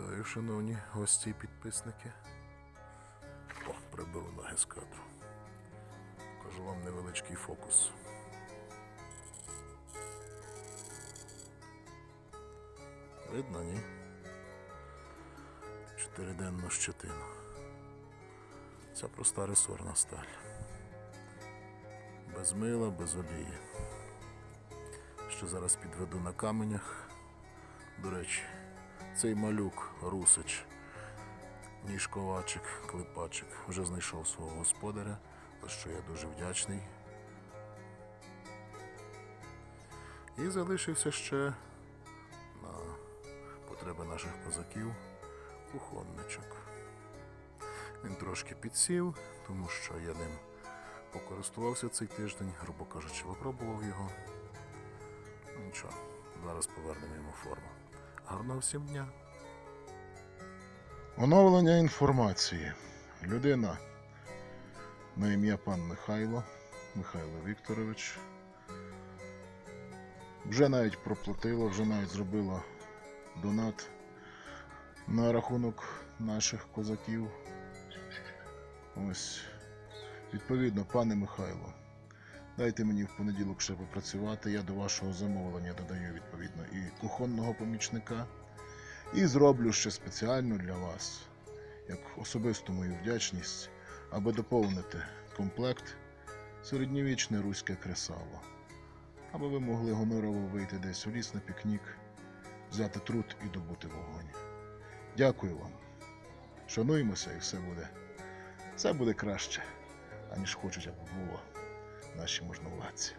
Вітаю, шановні гості і підписники. О, прибив ноги з кадру. Покажу вам невеличкий фокус. Видно, ні? Чотириденну щетину. Це проста ресорна сталь. Без мила, без олії. Що зараз підведу на каменях. До речі, цей малюк Русич, ніжковачик, клепачик, вже знайшов свого господаря, за що я дуже вдячний. І залишився ще на потреби наших козаків кухонничок. Він трошки підсів, тому що я ним покористувався цей тиждень, грубо кажучи, випробував його. Нічого, зараз повернемо йому форму. Гарного всім дня. Оновлення інформації. Людина на ім'я пан Михайло, Михайло Вікторович. Вже навіть проплатила, вже навіть зробила донат на рахунок наших козаків. Ось, відповідно, пане Михайло, дайте мені в понеділок ще попрацювати. Я до вашого замовлення додаю кухонного помічника. І зроблю ще спеціально для вас, як особисту мою вдячність, аби доповнити комплект середньовічне руське кресало. Аби ви могли гонорово вийти десь у ліс на пікнік, взяти труд і добути вогонь. Дякую вам. Шануємося і все буде. Все буде краще, аніж хочуть, аби було наші можновладці.